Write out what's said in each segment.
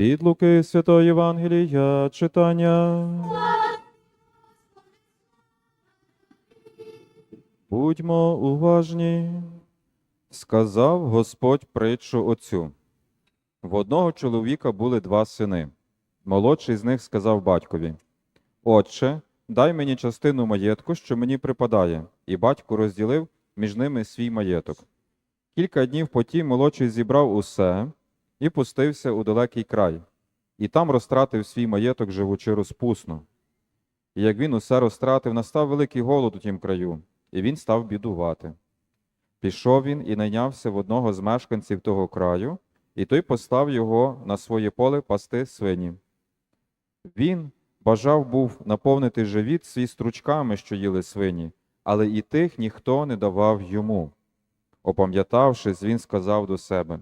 Від Луки Святої Євангелія читання. Будьмо уважні, сказав Господь притчу отцю. В одного чоловіка були два сини. Молодший з них сказав батькові: Отче, дай мені частину маєтку, що мені припадає, і батько розділив між ними свій маєток. Кілька днів потім молодший зібрав усе і пустився у далекий край, і там розтратив свій маєток, живучи розпусно. І як він усе розтратив, настав великий голод у тім краю, і він став бідувати. Пішов він і найнявся в одного з мешканців того краю, і той послав його на своє поле пасти свині. Він бажав був наповнити живіт свій стручками, що їли свині, але і тих ніхто не давав йому. Опам'ятавшись, він сказав до себе: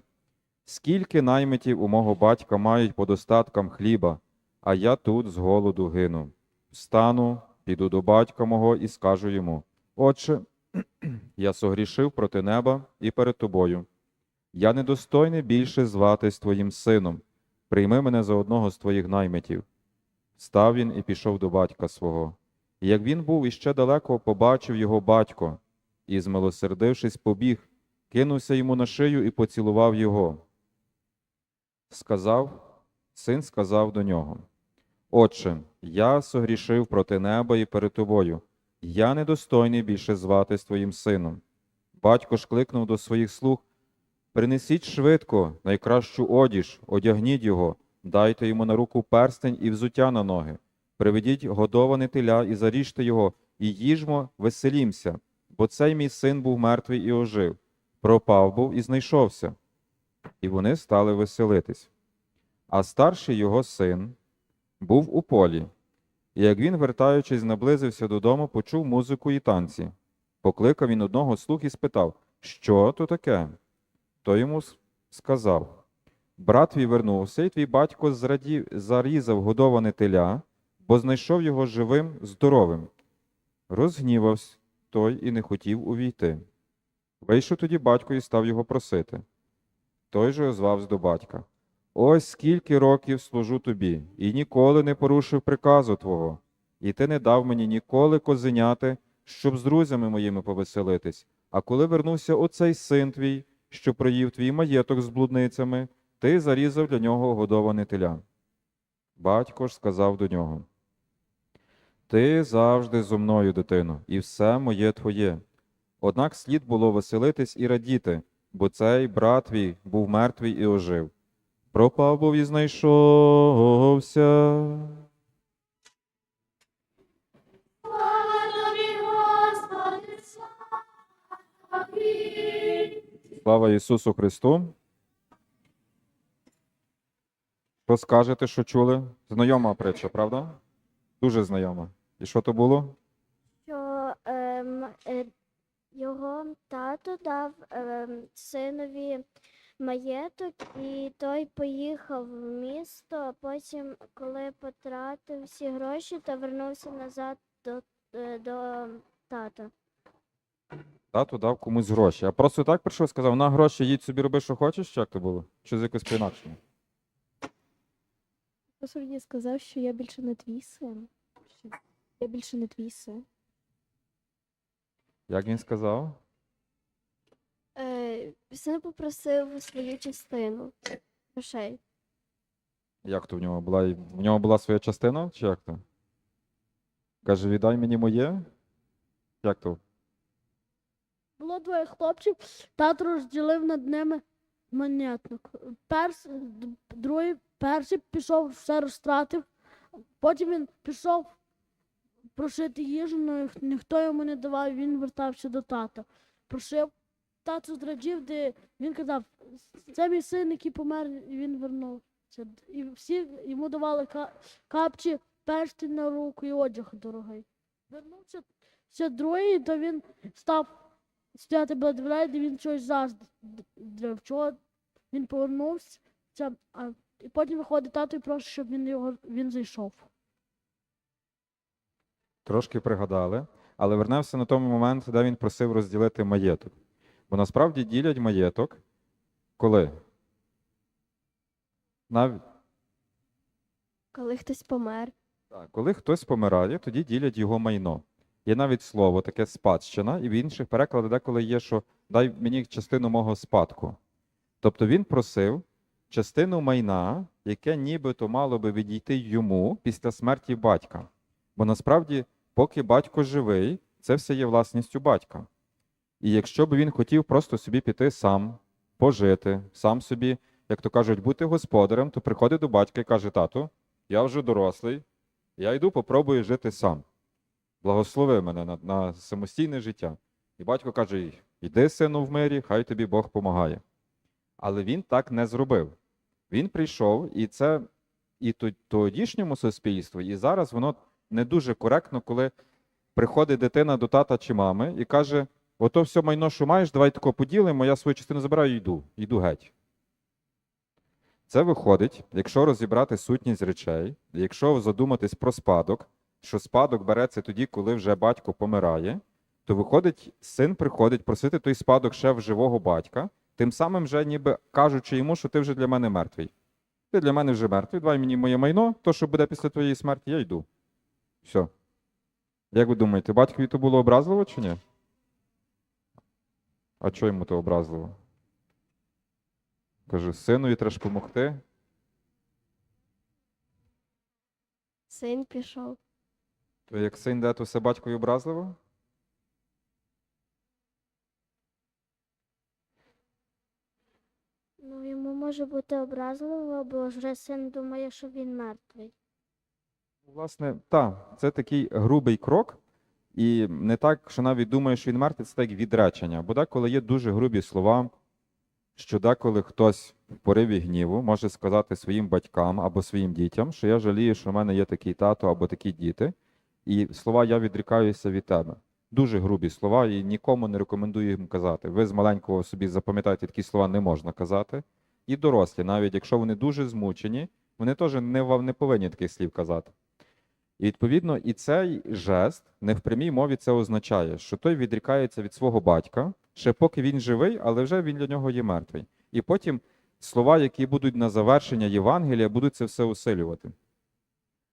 Скільки наймитів у мого батька мають по достаткам хліба, а я тут з голоду гину. Встану, піду до батька мого і скажу йому: Отче, я согрішив проти неба і перед тобою. Я недостойний більше зватись твоїм сином. Прийми мене за одного з твоїх наймитів. Став він і пішов до батька свого. І як він був іще далеко, побачив його батько, і, змилосердившись, побіг, кинувся йому на шию і поцілував його. Сказав, син сказав до нього: Отче, я согрішив проти неба і перед тобою. Я недостойний більше зватись твоїм сином. Батько ж кликнув до своїх слуг Принесіть швидко найкращу одіж, одягніть його, дайте йому на руку перстень і взуття на ноги. Приведіть годоване теля і заріжте його, і їжмо, веселімся, бо цей мій син був мертвий і ожив, пропав був і знайшовся. І вони стали веселитись. А старший його син був у полі, і як він, вертаючись, наблизився додому, почув музику і танці. Покликав він одного слуг і спитав, що то таке? Той йому сказав: Брат твій вернувся, і твій батько зраді... зарізав годоване теля, бо знайшов його живим, здоровим. Розгнівався той і не хотів увійти. Вийшов тоді батько і став його просити. Той же озвався до батька. Ось скільки років служу тобі, і ніколи не порушив приказу твого, і ти не дав мені ніколи козеняти, щоб з друзями моїми повеселитись. А коли вернувся оцей син твій, що проїв твій маєток з блудницями, ти зарізав для нього годоване теля. Батько ж сказав до нього: Ти завжди зо мною, дитино, і все моє твоє. Однак слід було веселитись і радіти, бо цей брат твій був мертвий і ожив. Пропав був і знайшовся. Слава Ісусу Христу. Що скажете, що чули? Знайома притча, правда? Дуже знайома. І що то було? що ем, е, його тато дав ем, синові маєток, і той поїхав в місто, а потім, коли потратив всі гроші, то вернувся назад до, е, до тата. Тато дав комусь гроші. А просто так прийшов, і сказав, на гроші їдь собі роби, що хочеш, чи як то було? Чи з якось по-інакшому? Просто мені сказав, що я більше не твій син. Що я більше не твій син. Як він сказав? Е, син попросив свою частину грошей. Як то в нього була? В нього була своя частина, чи як то? Каже, віддай мені моє? Як то? Було двоє хлопців, тато розділив над ними монетник. Перс, другий, перший пішов, все розтратив, потім він пішов прошити їжу, але ніхто йому не давав, він вертався до тата. Прошив, тато зрадів, де він казав, це мій син, який помер, і він вернувся. І всі йому давали капчі, перстень на руку і одяг дорогий. Вернувся ще другий, то він став стояти біля дверей, де він щось заздрив. Чого він повернувся, а потім виходить тато і просить, щоб він його він зайшов. Трошки пригадали, але вернемося на той момент, де він просив розділити маєток. Бо насправді ділять маєток коли? Нав... Коли хтось помер. Так, коли хтось помирає, тоді ділять його майно. Є навіть слово таке спадщина, і в інших перекладах деколи є, що дай мені частину мого спадку. Тобто він просив частину майна, яке нібито мало би відійти йому після смерті батька. Бо насправді, поки батько живий, це все є власністю батька. І якщо б він хотів просто собі піти сам, пожити, сам собі, як то кажуть, бути господарем, то приходить до батька і каже: тату, я вже дорослий, я йду попробую жити сам. Благослови мене на, на самостійне життя. І батько каже: йди, сину, в мирі, хай тобі Бог помагає. Але він так не зробив. Він прийшов, і це і тодішньому суспільству, і зараз воно не дуже коректно, коли приходить дитина до тата чи мами і каже: ото все майно, що маєш, давай тако поділимо, я свою частину забираю і йду, йду геть. Це виходить, якщо розібрати сутність речей, якщо задуматись про спадок, що спадок береться тоді, коли вже батько помирає, то виходить, син приходить просити той спадок ще в живого батька, тим самим вже ніби кажучи йому, що ти вже для мене мертвий. Ти для мене вже мертвий, давай мені моє майно, то, що буде після твоєї смерті, я йду. Все. Як ви думаєте, батькові то було образливо чи ні? А чого йому то образливо? Каже, синові треба ж помогти. Син пішов. То як син де, то все батькові образливо? Ну, йому може бути образливо, бо вже син думає, що він мертвий. Власне, так, це такий грубий крок, і не так, що навіть думає, що він мертвий, це так відречення. Бо деколи є дуже грубі слова, що деколи хтось в пориві гніву може сказати своїм батькам або своїм дітям, що я жалію, що в мене є такий тато або такі діти, і слова я відрікаюся від тебе. Дуже грубі слова, і нікому не рекомендую їм казати. Ви з маленького собі запам'ятайте, такі слова не можна казати. І дорослі, навіть якщо вони дуже змучені, вони теж не, не повинні таких слів казати. І відповідно, і цей жест не в прямій мові це означає, що той відрікається від свого батька, ще поки він живий, але вже він для нього є мертвий. І потім слова, які будуть на завершення Євангелія, будуть це все усилювати.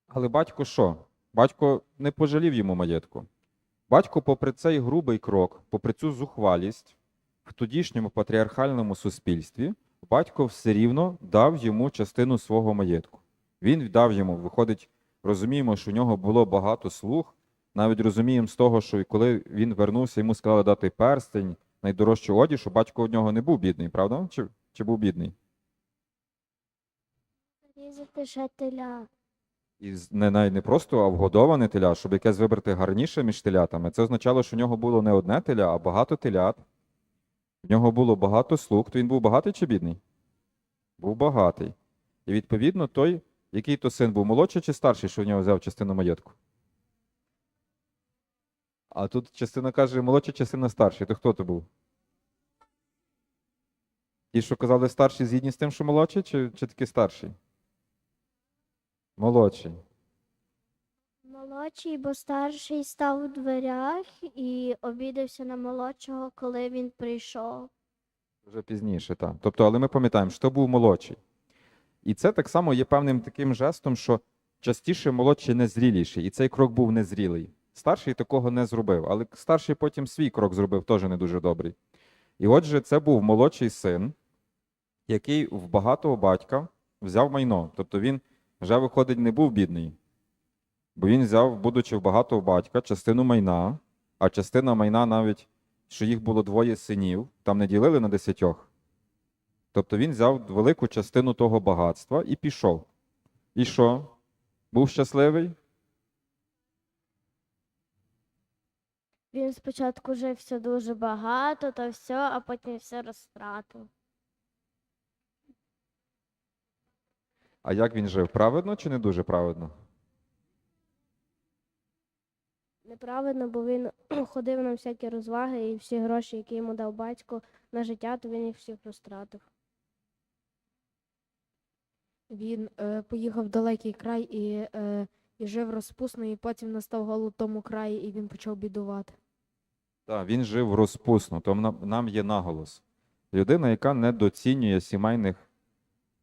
Але батько що? Батько не пожалів йому маєтку. Батько, попри цей грубий крок, попри цю зухвалість в тодішньому патріархальному суспільстві, батько все рівно дав йому частину свого маєтку. Він віддав йому, виходить, розуміємо, що в нього було багато слуг. Навіть розуміємо з того, що коли він вернувся, йому сказали дати перстень, найдорожчу одіж, що батько у нього не був бідний, правда? Чи, чи був бідний? Різати ще теля. І не, навіть не просто а вгодоване теля, щоб якесь вибрати гарніше між телятами. Це означало, що в нього було не одне теля, а багато телят. В нього було багато слуг. То він був багатий чи бідний? Був багатий. І відповідно, той, який то син був молодший чи старший, що в нього взяв частину маєтку? А тут частина каже, молодша частина старший. То хто то був? Ті, що казали старший, згідні з тим, що молодший, чи, чи таки старший? Молодший. Молодший, бо старший став у дверях і обідався на молодшого, коли він прийшов. Вже пізніше, так. Тобто, але ми пам'ятаємо, що був молодший. І це так само є певним таким жестом, що частіше молодший незріліший, і цей крок був незрілий. Старший такого не зробив, але старший потім свій крок зробив теж не дуже добрий. І отже, це був молодший син, який в багатого батька взяв майно. Тобто він вже, виходить, не був бідний, бо він взяв, будучи в багатого батька, частину майна, а частина майна навіть що їх було двоє синів, там не ділили на десятьох. Тобто він взяв велику частину того багатства і пішов. І що? Був щасливий? Він спочатку жив все дуже багато, та все, а потім все розтратив. А як він жив? Праведно чи не дуже праведно? Неправильно, бо він ходив на всякі розваги і всі гроші, які йому дав батько на життя, то він їх всіх розтратив. Він е, поїхав в далекий край і, е, і жив розпусно, і потім настав голод в тому краї, і він почав бідувати. Так, він жив розпусно, тому нам, нам є наголос. Людина, яка недоцінює сімейних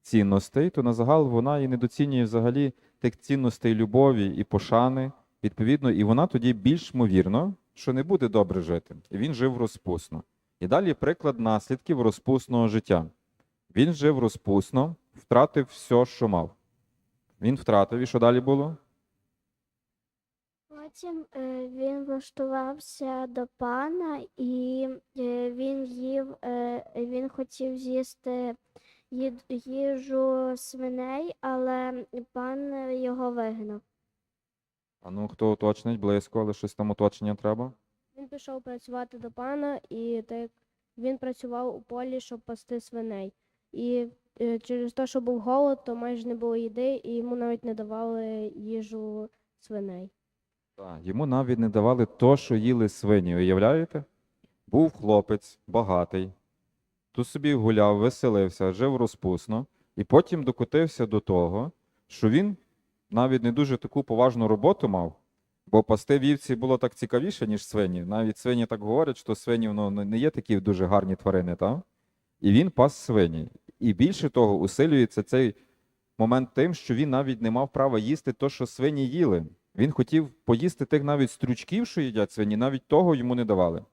цінностей, то на загал вона і недоцінює взагалі тих цінностей любові і пошани, відповідно, і вона тоді більш ймовірно, що не буде добре жити. Він жив розпусно. І далі приклад наслідків розпусного життя. Він жив розпусно, втратив все, що мав. Він втратив, і що далі було? Потім е, він влаштувався до пана, і е, він їв, е, він хотів з'їсти їд- їжу свиней, але пан його вигнав. А ну хто уточнить близько, але щось там уточнення треба? Він пішов працювати до пана, і так він працював у полі, щоб пасти свиней. І через те, що був голод, то майже не було їди, і йому навіть не давали їжу свиней. Так, йому навіть не давали то, що їли свині, уявляєте? Був хлопець багатий, тут собі гуляв, веселився, жив розпусно, і потім докотився до того, що він навіть не дуже таку поважну роботу мав, бо пасти вівці було так цікавіше, ніж свині. Навіть свині так говорять, що свині не не є такі дуже гарні тварини, так? І він пас свині. І більше того, усилюється цей момент тим, що він навіть не мав права їсти то, що свині їли. Він хотів поїсти тих навіть стручків, що їдять свині, навіть того йому не давали.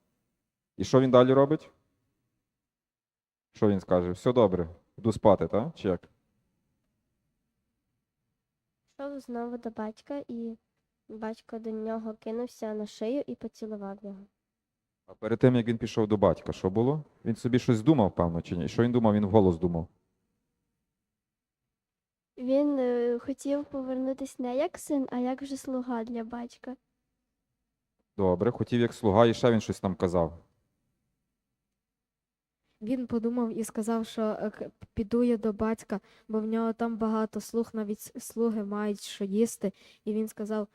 І що він далі робить? Що він скаже? Все добре, йду спати, так? Чи як? Пішов знову до батька, і батько до нього кинувся на шию і поцілував його. А перед тим, як він пішов до батька, що було? Він собі щось думав, певно, чи ні? Що він думав? Він вголос думав. Він е, хотів повернутися не як син, а як вже слуга для батька. Добре, хотів як слуга, і ще він щось там казав. Він подумав і сказав, що е, к- піду я до батька, бо в нього там багато слуг, навіть с- слуги мають що їсти. І він сказав,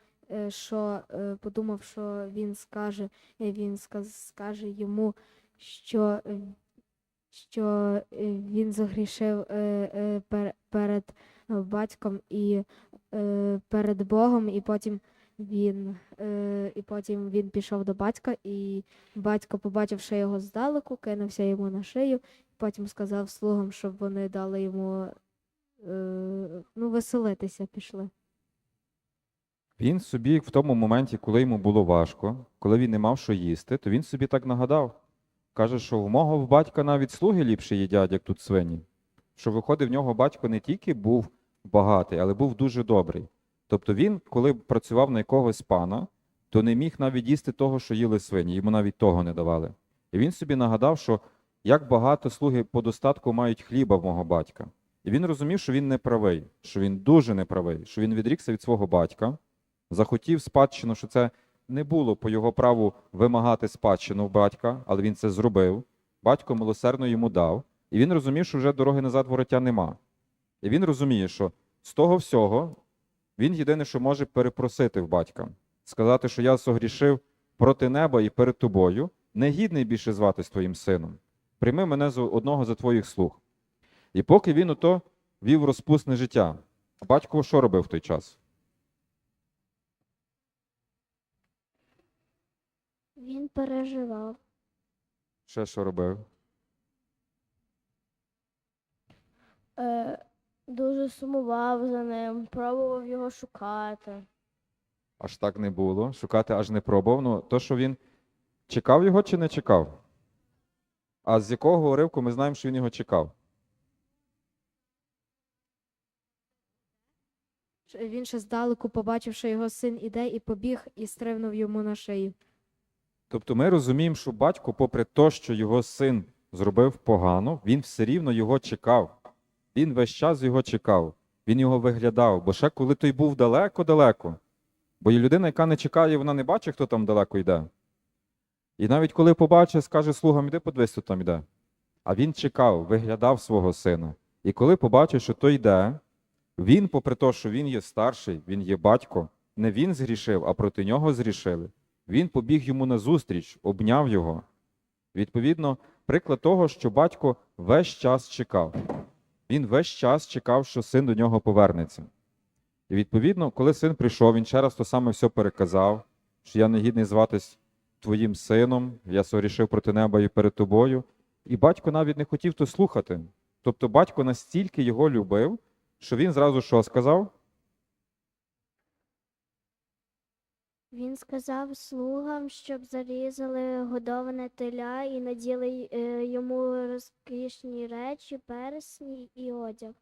що е, подумав, що він скаже, е, він скаже йому, що, е, що е, він загрішив е, е, пер- перед е, батьком і е, перед Богом, і потім він, е, і потім він пішов до батька, і батько, побачивши його здалеку, кинувся йому на шию, потім сказав слугам, щоб вони дали йому е, ну, веселитися пішли. Він собі в тому моменті, коли йому було важко, коли він не мав що їсти, то він собі так нагадав. Каже, що в мого батька навіть слуги ліпше їдять, як тут свині. Що виходить, в нього батько не тільки був багатий, але був дуже добрий. Тобто він, коли працював на якогось пана, то не міг навіть їсти того, що їли свині, йому навіть того не давали. І він собі нагадав, що як багато слуги по достатку мають хліба в мого батька. І він розумів, що він не правий, що він дуже неправий, що він відрікся від свого батька, захотів спадщину, що це не було по його праву вимагати спадщину в батька, але він це зробив. Батько милосердно йому дав, і він розумів, що вже дороги назад вороття нема. І він розуміє, що з того всього він єдине, що може перепросити в батька, сказати, що я согрішив проти неба і перед тобою, не гідний більше зватись твоїм сином. Прийми мене з одного за твоїх слуг. І поки він ото вів розпусне життя, батько що робив в той час? Він переживав. Ще що робив? Е, дуже сумував за ним, пробував його шукати. Аж так не було. Шукати аж не пробував. Ну, то, що він чекав його чи не чекав? А з якого уривку ми знаємо, що він його чекав? Він ще здалеку побачив, що його син іде, і побіг і стрибнув йому на шию. Тобто ми розуміємо, що батько, попри те, що його син зробив погано, він все рівно його чекав. Він весь час його чекав. Він його виглядав. Бо ще коли той був далеко-далеко. Бо є людина, яка не чекає, вона не бачить, хто там далеко йде. І навіть коли побачить, скаже слугам, іди подивись, хто там йде. А він чекав, виглядав свого сина. І коли побачив, що той йде, він, попри те, що він є старший, він є батько, не він згрішив, а проти нього згрішили. Він побіг йому назустріч, обняв його. Відповідно, приклад того, що батько весь час чекав. Він весь час чекав, що син до нього повернеться. І відповідно, коли син прийшов, він ще раз то саме все переказав, що я не гідний зватись твоїм сином, я согрішив проти неба і перед тобою. І батько навіть не хотів то слухати. Тобто батько настільки його любив, що він зразу що сказав? Він сказав слугам, щоб зарізали годоване теля і наділи е, йому розкішні речі, персні і одяг.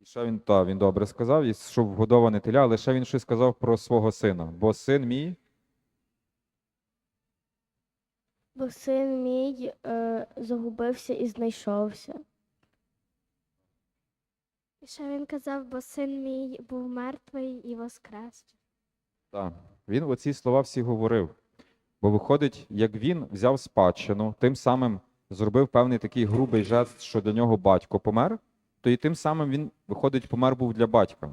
І ще він, та, він добре сказав, і що вгодоване теля, але ще він щось сказав про свого сина. Бо син мій, Бо син мій е, загубився і знайшовся. І ще він казав, бо син мій був мертвий і воскрес. Та, він оці слова всі говорив. Бо виходить, як він взяв спадщину, тим самим зробив певний такий грубий жест, що для нього батько помер, то і тим самим він, виходить, помер був для батька.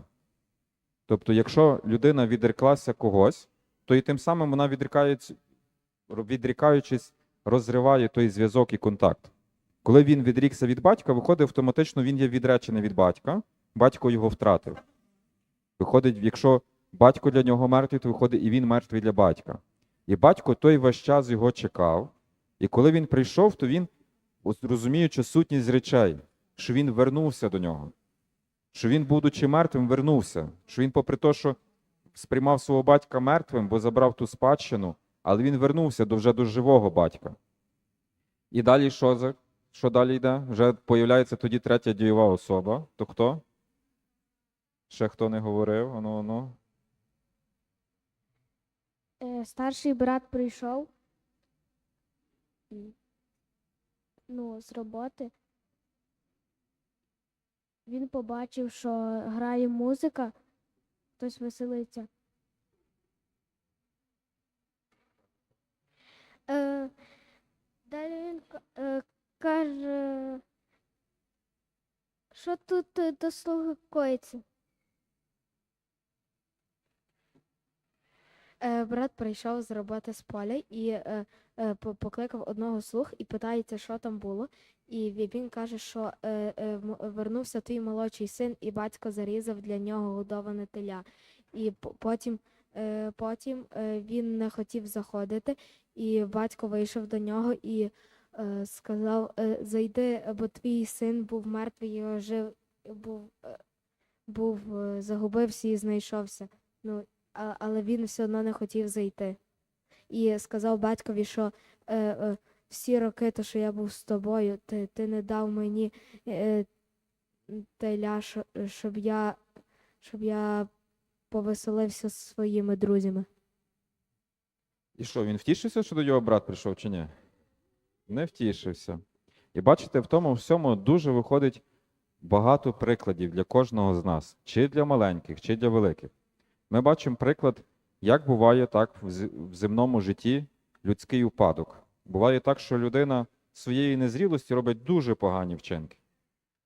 Тобто, якщо людина відреклася когось, то і тим самим вона відрікаючись, розриває той зв'язок і контакт. Коли він відрікся від батька, виходить, автоматично він є відречений від батька, батько його втратив. Виходить, якщо батько для нього мертвий, то виходить і він мертвий для батька. І батько той весь час його чекав. І коли він прийшов, то він, розуміючи сутність речей, що він вернувся до нього, що він, будучи мертвим, вернувся, що він, попри те, що сприймав свого батька мертвим, бо забрав ту спадщину, але він вернувся до вже до живого батька. І далі що, що далі йде? Вже появляється тоді третя дієва особа. То хто? Ще хто не говорив? Ану, ану. Старший брат прийшов ну, з роботи. Він побачив, що грає музика, хтось веселиться. Е, далі він е, каже, що тут е, до слуги коїться? Брат прийшов з роботи з поля і е, е, покликав одного слуг і питається, що там було. І він каже, що е, е, вернувся твій молодший син, і батько зарізав для нього годоване теля. І потім, е, потім е, він не хотів заходити, і батько вийшов до нього і е, сказав: е, Зайди, бо твій син був мертвий, і ожив, був, е, був е, загубився і знайшовся. Ну, але він все одно не хотів зайти. І сказав батькові, що е, е, всі роки, то, що я був з тобою, ти, ти не дав мені е, теля, що- щоб я, щоб я повеселився зі своїми друзями. І що, він втішився, що до його брат прийшов чи ні? Не втішився. І бачите, в тому всьому дуже виходить багато прикладів для кожного з нас, чи для маленьких, чи для великих. Ми бачимо приклад, як буває так в земному житті людський упадок. Буває так, що людина своєї незрілості робить дуже погані вчинки.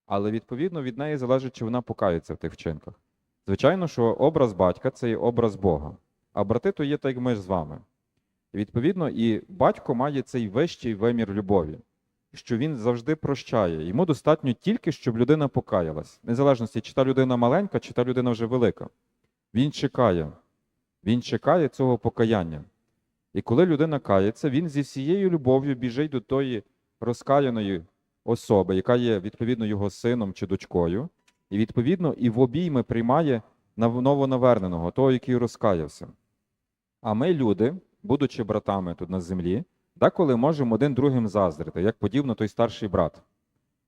Але відповідно від неї залежить, чи вона покається в тих вчинках. Звичайно, що образ батька це є образ Бога, а брати то є так, як ми з вами. І відповідно, і батько має цей вищий вимір любові, що він завжди прощає. Йому достатньо тільки, щоб людина покаялась, незалежності, чи та людина маленька, чи та людина вже велика. Він чекає. Він чекає цього покаяння. І коли людина кається, він зі всією любов'ю біжить до тої розкаяної особи, яка є відповідно його сином чи дочкою, і відповідно і в обійми приймає нав- новонаверненого, того, який розкаявся. А ми, люди, будучи братами тут на землі, деколи можемо один другим заздрити, як подібно той старший брат.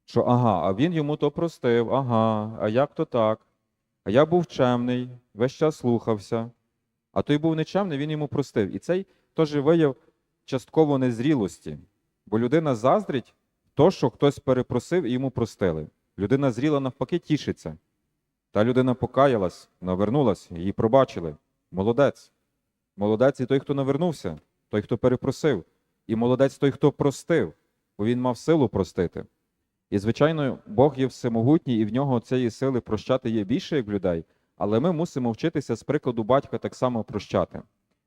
Що ага, а він йому то простив, ага, а як то так? А я був чемний, весь час слухався, а той був нечемний, він йому простив. І цей теж вияв частково незрілості, бо людина заздрить то, що хтось перепросив і йому простили. Людина зріла навпаки тішиться. Та людина покаялась, навернулась, її пробачили. Молодець. Молодець і той, хто навернувся, той, хто перепросив. І молодець той, хто простив, бо він мав силу простити. І, звичайно, Бог є всемогутній, і в нього цієї сили прощати є більше, як людей, але ми мусимо вчитися з прикладу батька так само прощати.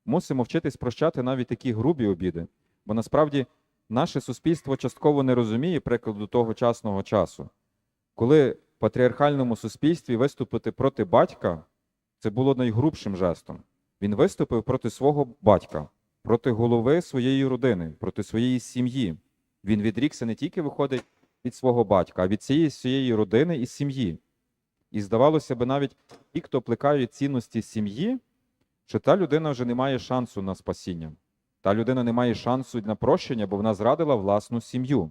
Мусимо вчитись прощати навіть такі грубі обіди, бо насправді наше суспільство частково не розуміє прикладу тогочасного часу. Коли в патріархальному суспільстві виступити проти батька, це було найгрубшим жестом. Він виступив проти свого батька, проти голови своєї родини, проти своєї сім'ї. Він відрікся не тільки виходить від свого батька, а від цієї своєї родини і сім'ї. І здавалося б, навіть ті, хто плекають цінності сім'ї, що та людина вже не має шансу на спасіння. Та людина не має шансу на прощення, бо вона зрадила власну сім'ю.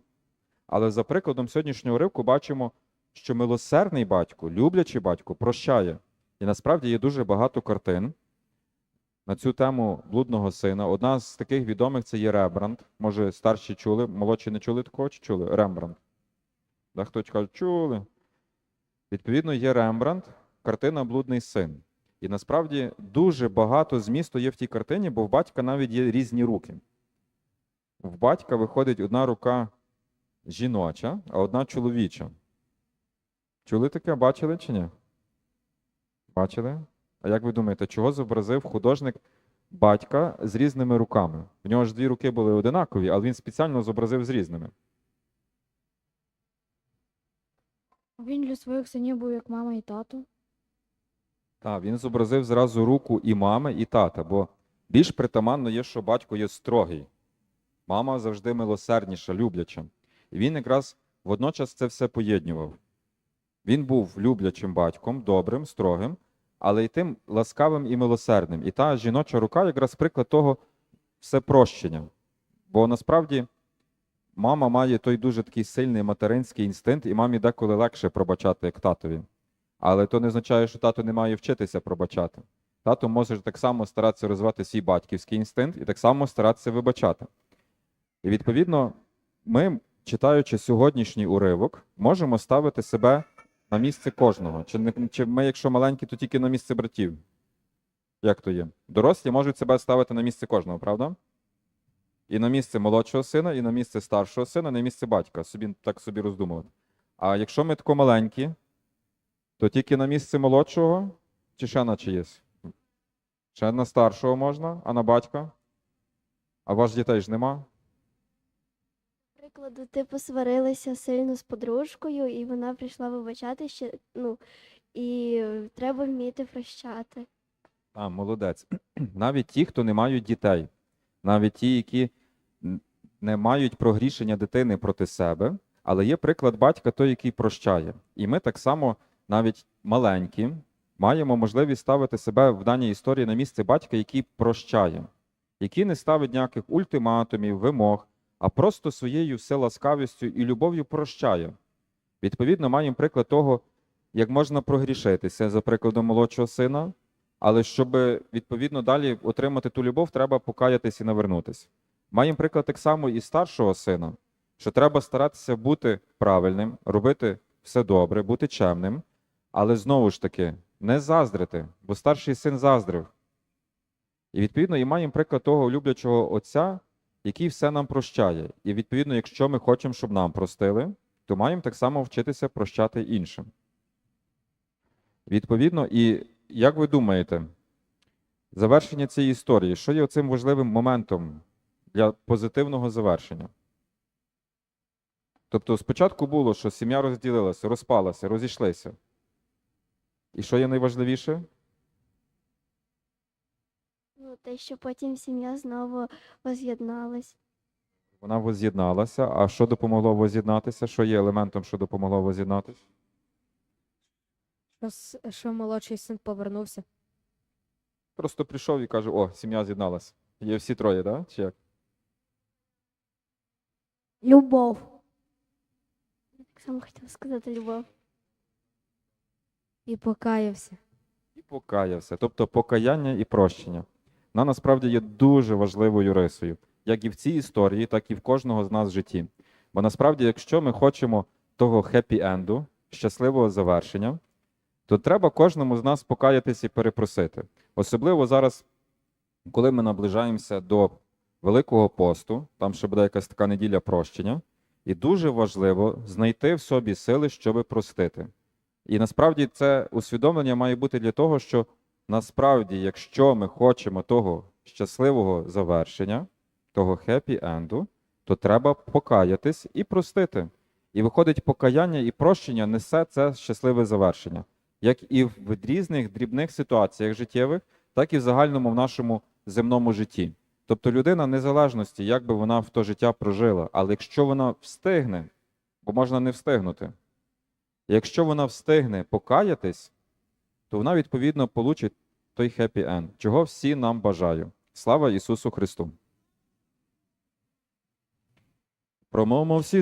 Але за прикладом сьогоднішнього ривку бачимо, що милосердний батько, люблячий батько, прощає. І насправді є дуже багато картин на цю тему блудного сина. Одна з таких відомих це є Рембрандт. Може, старші чули, молодші не чули такого чи чули? Рембрандт. Да, хтось каже, чули. Відповідно, є Рембрандт, картина Блудний син. І насправді дуже багато змісту є в тій картині, бо в батька навіть є різні руки. В батька виходить одна рука жіноча, а одна чоловіча. Чули таке? Бачили чи ні? Бачили? А як ви думаєте, чого зобразив художник батька з різними руками? В нього ж дві руки були одинакові, але він спеціально зобразив з різними. Він для своїх синів був як мама і тато. Так, він зобразив зразу руку і мами, і тата, бо більш притаманно є, що батько є строгий. Мама завжди милосердніша, любляча. І він якраз водночас це все поєднував. Він був люблячим батьком, добрим, строгим, але й тим ласкавим і милосердним. І та жіноча рука якраз приклад того всепрощення. Бо насправді мама має той дуже такий сильний материнський інстинкт, і мамі деколи легше пробачати, як татові. Але то не означає, що тато не має вчитися пробачати. Тато може так само старатися розвивати свій батьківський інстинкт і так само старатися вибачати. І відповідно, ми, читаючи сьогоднішній уривок, можемо ставити себе на місце кожного. Чи, не, чи ми, якщо маленькі, то тільки на місце братів? Як то є? Дорослі можуть себе ставити на місце кожного, правда? І на місце молодшого сина, і на місце старшого сина, і на місце батька. Собі, так собі роздумувати. А якщо ми тако маленькі, то тільки на місце молодшого, чи ще на чиєсь? Ще на старшого можна, а на батька? А ваш дітей ж нема? Прикладу, ти посварилася сильно з подружкою, і вона прийшла вибачати ще, ну, і треба вміти прощати. А, молодець. Навіть ті, хто не мають дітей, навіть ті, які не мають прогрішення дитини проти себе, але є приклад батька, той, який прощає. І ми так само, навіть маленькі, маємо можливість ставити себе в даній історії на місце батька, який прощає, який не ставить ніяких ультиматумів, вимог, а просто своєю вселаскавістю і любов'ю прощає. Відповідно, маємо приклад того, як можна прогрішитися, за прикладом молодшого сина, але щоб відповідно далі отримати ту любов, треба покаятись і навернутися. Маємо приклад так само і старшого сина, що треба старатися бути правильним, робити все добре, бути чемним, але знову ж таки не заздрити, бо старший син заздрив. І відповідно і маємо приклад того люблячого отця, який все нам прощає. І відповідно, якщо ми хочемо, щоб нам простили, то маємо так само вчитися прощати іншим. Відповідно, і як ви думаєте, завершення цієї історії, що є цим важливим моментом для позитивного завершення? Тобто спочатку було, що сім'я розділилася, розпалася, розійшлися. І що є найважливіше? Ну, те, що потім сім'я знову воз'єдналась. Вона воз'єдналася. А що допомогло воз'єднатися? Що є елементом, що допомогло воз'єднатися? Що, с- що молодший син повернувся. Просто прийшов і каже: о, сім'я з'єдналася. Є всі троє, так? Да? Чи як? Любов. Я Так само хотіла сказати любов. І покаявся. І покаявся. Тобто покаяння і прощення. Вона насправді є дуже важливою рисою, як і в цій історії, так і в кожного з нас в житті. Бо насправді, якщо ми хочемо того хеппі-енду, щасливого завершення, то треба кожному з нас покаятися і перепросити. Особливо зараз, коли ми наближаємося до Великого посту, там ще буде якась така неділя прощення, і дуже важливо знайти в собі сили, щоби простити. І насправді це усвідомлення має бути для того, що насправді, якщо ми хочемо того щасливого завершення, того хеппі-енду, то треба покаятись і простити. І виходить, покаяння і прощення несе це щасливе завершення, як і в різних дрібних ситуаціях життєвих, так і в загальному в нашому земному житті. Тобто людина незалежності, як би вона в то життя прожила, але якщо вона встигне бо можна не встигнути. Якщо вона встигне покаятись, то вона відповідно получить той хеппі енд, чого всі нам бажаю. Слава Ісусу Христу! Промовимо всі